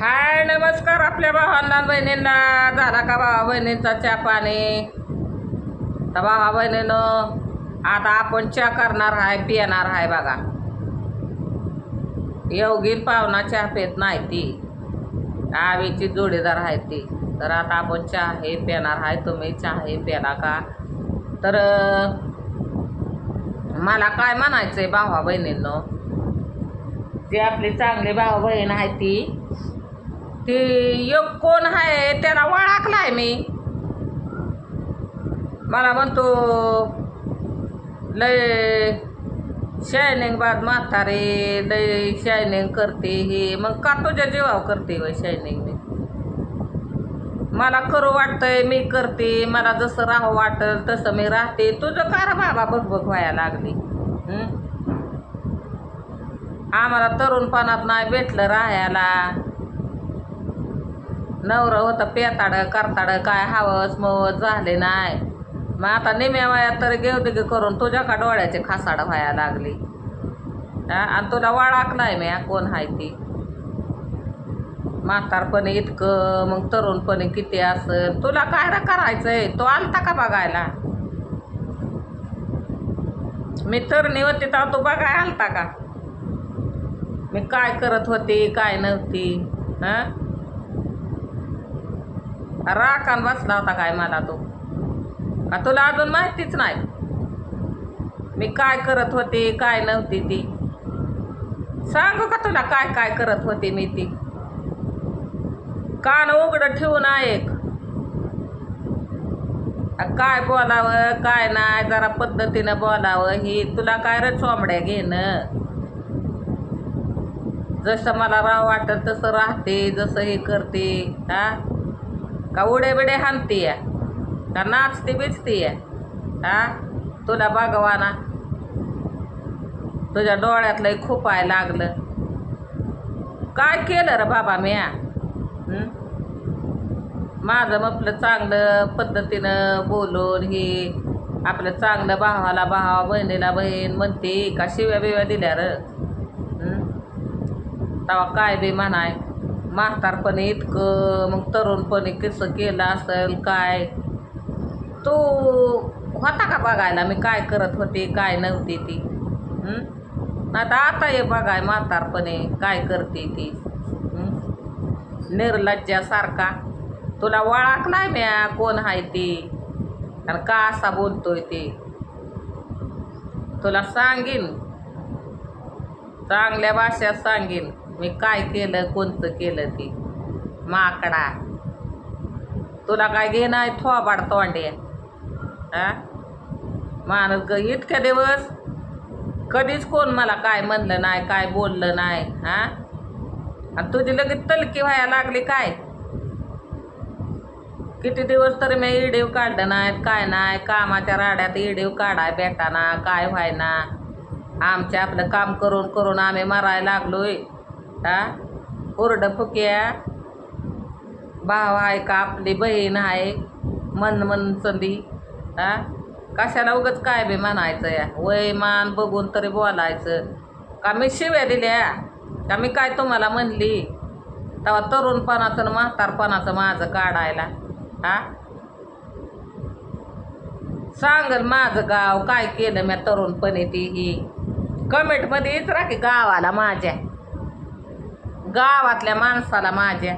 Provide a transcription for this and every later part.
हाय नमस्कार आपल्या भावांना बहिणींना. झाला का भावा बहिणींचा चहा पाणी? तर भावा बहिणीनं आता आपण चहा करणार आहे पिणार आहे बघा. योगीन पाहुणा चहा पेत नाही ती. आवीची जोडीदार आहे ती. तर आता आपण चहा हे पेणार आहे. तुम्ही चहा हे प्याला का? तर मला काय म्हणायचं आहे भावा बहिणींनो? जी आपली चांगली भाऊ बहीण आहे ती ती एक कोण आहे त्याला ओळखलाय मी. मला म्हणतो लय शायनिंग बाद म्हातारे लय शायनिंग करते हे. मग का तुझ्या जीवावर करते वय शायनिंग मी? मला करू वाटतंय मी करते. मला जसं राहू वाटल तसं मी राहते. तुझं कार बाबा बघबघ व्हायला लागली. आम्हाला तरुणपणात नाही भेटलं राहायला. नवरं होतं पेताडं करताडं काय हवस मवस झाले नाही. मग आता निम्या वयात तरी घेऊ की करून तुझ्या का डोळ्याचे खासाड व्हायला लागली. हा? आणि तुला वाळाक नाही हा, कोण आहे ती? म्हातारपणे इतकं मग तरुणपणे किती असं तुला काय ना करायचंय? तो आलता का बघायला? मी तरणी होती तर तू बघाय आलता का? मी काय करत होती काय नव्हती? हां? राखान बसला होता काय मला तो? का तुला अजून माहितीच नाही? मी काय करत होते काय नव्हती ती? सांगू का तुला काय काय करत होते मी ती? कान उघडं ठेवून ऐक काय बोलावं काय नाही जरा पद्धतीनं बोलावं ही तुला काय रे चोंबड्या घेणं? जसं मला राव वाटत तसं राहते जसं हे करते हा का उडे बड़े हाणते है का नाचते बिचते है? हा तुला भगवाना तुझ्या डोळ्यातलं खुपाय लागलं. काय केलं रे बाबा म्या माझं आपलं चांगलं पद्धतीनं बोलून हे. आपलं चांगलं भावाला भावा बहिणीला बहीण म्हणते का शिव्या बिव्या दिल्या र? तेव्हा काय बी म्हणाय. म्हातारपणे इतकं मग तरुणपणे कसं केलं असेल काय? तो होता का बघायला? मी काय करत होते काय नव्हती ती? आता आता हे बघाय म्हातारपणे काय करते ती? निर्लज्जासारखा. तुला ओळखलाय म्या? कोण आहे ती? आणि का असा बोलतोय ते? तुला सांगीन. चांगल्या भाषेत सांगीन. मी काय केलं कोणतं केलं ते? माकडा. तुला काय घेणं आहे थोबाड तोंडे. हा माणूस ग इतक्या दिवस कधीच कोण मला काय म्हणलं नाही काय बोललं नाही हां आणि तुझी लगेच तलकी व्हायला लागली काय? किती दिवस तरी मी इडीव काढलं नाहीत काय नाही कामाच्या राड्यात इडीव काढाय भेटाना काय व्हायना? आमच्या आपलं काम करून करून आम्ही मरायला लागलोय. हा उरड फुक्या. भाव आहे का आपली बहीण आहे? मन मन संधी. हा? कशाला उगच काय बी म्हणायचं या? वय मान बघून तरी बोलायचं. का मी शिव्या दिल्या? का मी काय तुम्हाला म्हणली? तेव्हा तरुणपणाचं आणि म्हातारपणाचं माझं काढायला. हा? सांगल माझं गाव काय केलं म्या तरुणपणी ती ही. कमेंटमध्ये येत राखी गावाला माझ्या. गावातल्या माणसाला माझ्या.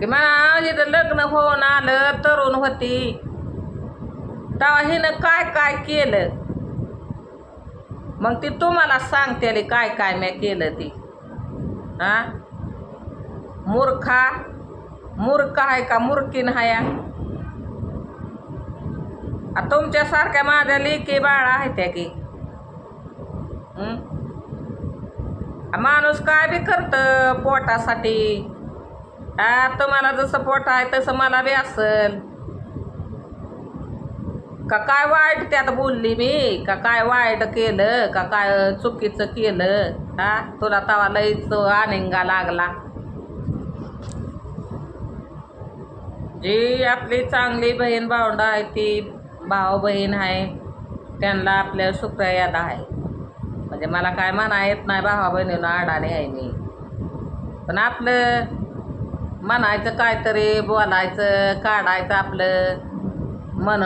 की म्हणा इथं लग्न होऊन आलं तरुण होती. तेव्हा हिनं काय काय केलं? मग ती तुम्हाला सांगते काय काय मी केलं ती. हा? मूर्खा मूर्ख आहे का मूर्खीन हाया? तुमच्यासारख्या माझ्या लेकी बाळा आहेत त्या की. माणूस काय बी करतं पोटासाठी. हा तुम्हाला जसं पोट आहे तसं मला बी असल. का काय वाईट त्यात बोलली मी? का काय वाईट केलं? का काय चुकीचं केलं? हा तुला तवा लईच आनिंगा लागला. जी आपली चांगली बहीण भावंडं आहे ती भाऊ बहीण आहे त्यांना आपल्या शुक्रयाद आहे. म्हणजे मला काय म्हणा येत नाही भावा बहिणीनं अडाणी आहे मी. पण आपलं म्हणायचं काहीतरी बोलायचं काढायचं आपलं. मन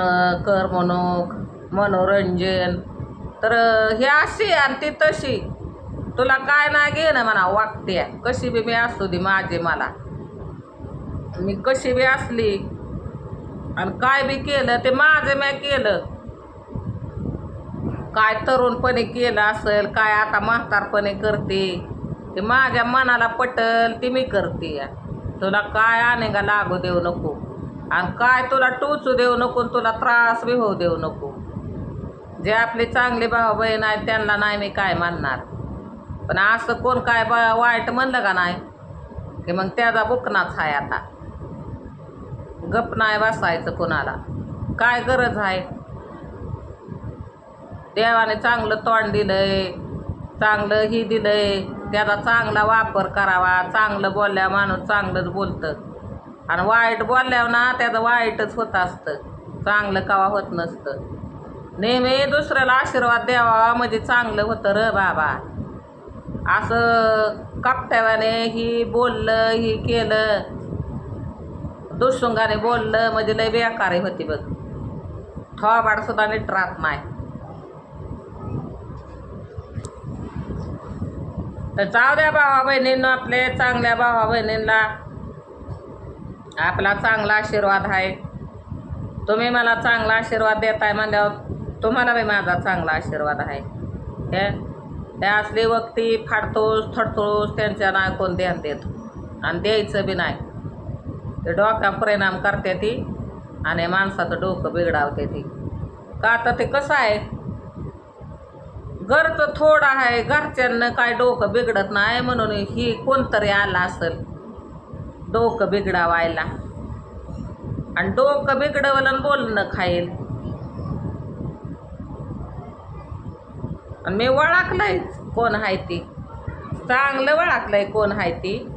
करमणूक मनोरंजन तर हे अशी आणि ती तशी. तुला काय नाही घेणं म्हणा वागते कशी बी मी असू दे माझी मला. मी कशी बी असली आणि काय बी केलं ते माझं मी केलं. काय तरुणपणे केलं असेल काय आता म्हातारपणे करते? ते माझ्या मनाला पटल ते मी करते तुला काय अनेगा लागू देऊ नको. आणि काय तुला टोचू देऊ नको आणि तुला त्रास बी होऊ देऊ नको. जे आपले चांगले भाऊ बहीण आहेत त्यांना नाही मी काय मानणार. पण असं कोण काय बा वाईट म्हणलं का नाही? की मग त्याचा बुकनाच आहे आता. गप नाही बसायचं कोणाला. काय गरज आहे? देवाने चांगलं तोंड दिलंय चांगलं ही दिलंय त्याचा चांगला वापर करावा चांगलं बोलल्या माणूस चांगलंच बोलतं. आणि वाईट बोलल्यावर ना त्याचं वाईटच होत असतं. चांगलं कवा होत नसतं. नेहमी दुसऱ्याला आशीर्वाद द्यावा म्हणजे चांगलं होतं र बाबा. असं कपट्यावाने ही बोललं ही केलं दुसुंगाने बोललं म्हणजे लय बेकारी होती बघ. थोबाड सुद्धा नीट राहत नाही. तर जाऊ द्या भावा बहिणींना आपले चांगल्या भावा बहिणींना. आपला चांगला आशीर्वाद आहे. तुम्ही मला चांगला आशीर्वाद देताय म्हणल्यावर तुम्हाला बी माझा चांगला आशीर्वाद आहे. हे? त्या असली वक्ती फाडतोस थडतोस त्यांच्या ना कोण ध्यान देत? आणि द्यायचं बी नाही. ते डोक्या परिणाम करते ती आणि माणसाचं डोकं बिघडावते ती. का तर ते कसं आहे? घरचं थोडं आहे घरच्यांना काय डोकं बिघडत नाही म्हणून ही कोणतरी आला असेल. डोकं बिघडावायला. आणि डोकं बिघडवलं बोलणं खाईल. आणि मी ओळखलंयच कोण आहे ती. चांगलं ओळखलंय कोण आहे ती.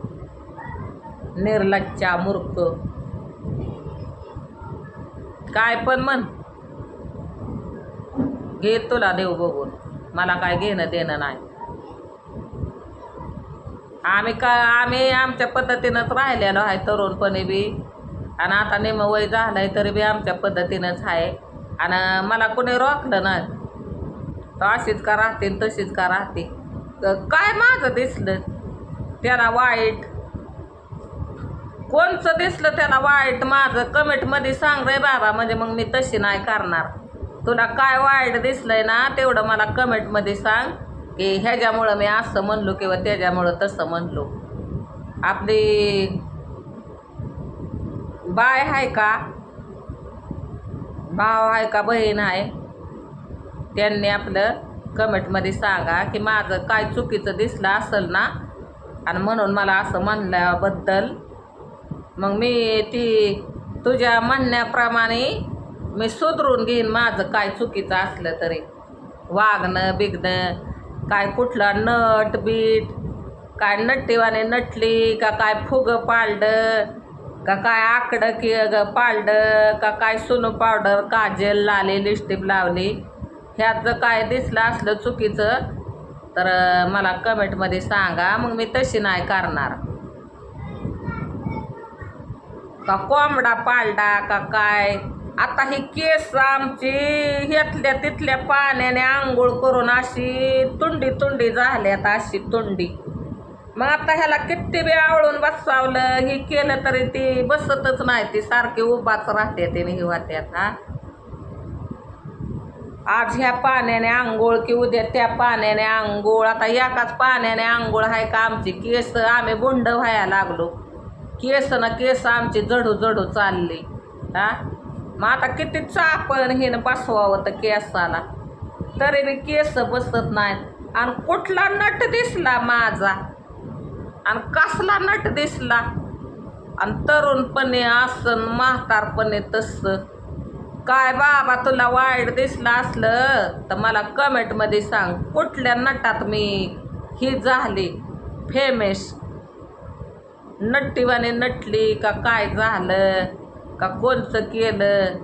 निर्लज्जा मूर्ख. काय पण म्हण. घे तुला देव बघून. मला काय घेणं देणं नाही. आम्ही का आम्ही आमच्या पद्धतीनंच राहिलेलो आहे तरुणपणे बी. आणि आता नेम वय झालं आहे तरी बी आमच्या पद्धतीनंच आहे. आणि मला कोणी रोखलं नाही. तर अशीच का राहते तशीच का राहते. तर काय माझं दिसलं? त्याला वाईट. कोणचं दिसलं त्याला वाईट? माझं कमेंटमध्ये सांग रे बाबा म्हणजे मग मी तशी नाही करणार. तुला काय वाईट दिसलंय ना तेवढं मला कमेंटमध्ये सांग. की ह्याच्यामुळं मी असं म्हणलो किंवा त्याच्यामुळं तसं म्हणलो. आपली बाय आहे का? भाव आहे का बहीण आहे त्यांनी आपलं कमेंटमध्ये सांगा की माझं काय चुकीचं दिसलं असेल ना? आणि म्हणून मला असं म्हणल्याबद्दल. मग मी ती तुझ्या म्हणण्याप्रमाणे मी सुधरून घेईन माझं काय चुकीचं असलं तरी. वागणं बिगणं काय कुठला नट बीट काय नट्टीवाने नटली का काय फुगं पाळलं का काय आकडं की ग पाळलं का काय सुनू पावडर काजल लाली लिपस्टिक लावली. ह्यात जर काय दिसलं असलं चुकीचं तर मला कमेंटमध्ये सांगा. मग मी तशी नाही करणार. का कोंबडा पालडा का काय आता ही केस आमची ह्यातल्या तिथल्या पाण्याने आंघोळ करून अशी तुंडी तुंडी झाल्यात अशी तुंडी. मग आता ह्याला किती बी आवळून बसावलं हे केलं तरी ती बसतच नाही ती सारखी उभाच राहते तिने ही वाट्यात हा. आज ह्या पाण्याने आंघोळ की उद्या त्या पाण्याने आंघोळ आता एकाच पाण्याने आंघोळ आहे का आमची? केस आम्ही बोंड व्हायला लागलो. केस ना केस आमची जडू जडू चालली हा. मग आता किती चापण हे बसवावं तर केसाला. तरी बी केस बसत नाहीत. आणि कुठला नट दिसला माझा? आणि कसला नट दिसला? आणि तरुणपणे असं म्हातारपणे तसं. काय बाबा तुला वाईट दिसलं असलं? तर मला कमेंटमध्ये सांग कुठल्या नटात मी ही झाली? फेमेश नट्टीवाने नटली का काय झालं? का कोणचं केलं?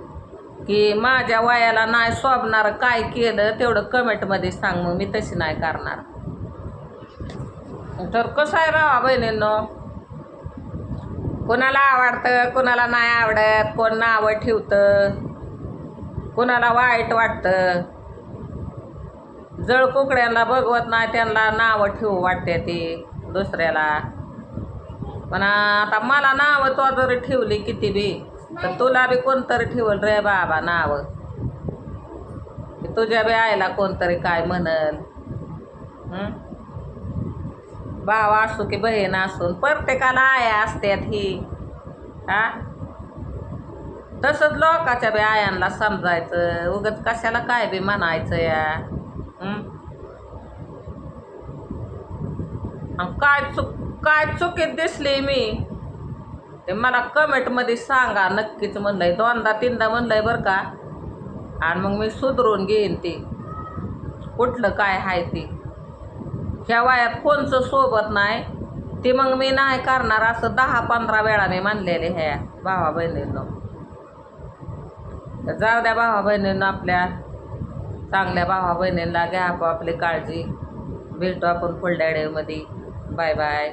की माझ्या वयाला नाही सोबणार काय केलं? तेवढं कमेंटमध्ये सांग मग मी तशी नाही करणार. तर कसं आहे भावा बहिणींनो? कोणाला आवडतं कोणाला नाही आवडत कोण नावं ठेवतं कोणाला वाईट वाटतं? जळ कुकड्यांना बघवत नाही त्यांना नावं ठेवू वाटते ती दुसऱ्याला. पण आता मला नावं तो जरी ठेवली किती बी तर तुला बी कोणतरी ठेवल रे बाबा नावं. तुझ्या बी आईला कोणतरी काय म्हणल. भाव असो की बहीण असून प्रत्येकाला आया असत्यात ही. हा? तसंच लोकाच्या बी आयांना समजायचं. उगत कशाला काय बी म्हणायचं या? काय चुक काय चुकीत दिसली मी? ते मला कमेंटमध्ये सांगा नक्कीच म्हणलंय. दोनदा तीनदा म्हणलंय बरं का. आणि मग मी सुधरून घेईन ती. कुठलं काय आहे ती. ह्या वयात कोणचं सोबत नाही. ते मग मी नाही करणार असं दहा पंधरा वेळा मी मानलेले ह्या भावा बहिणींना. जाऊ द्या भावा बहिणींना आपल्या चांगल्या भावा बहिणींना घ्या आपली काळजी. भेटू आपण पुढल्या बाय बाय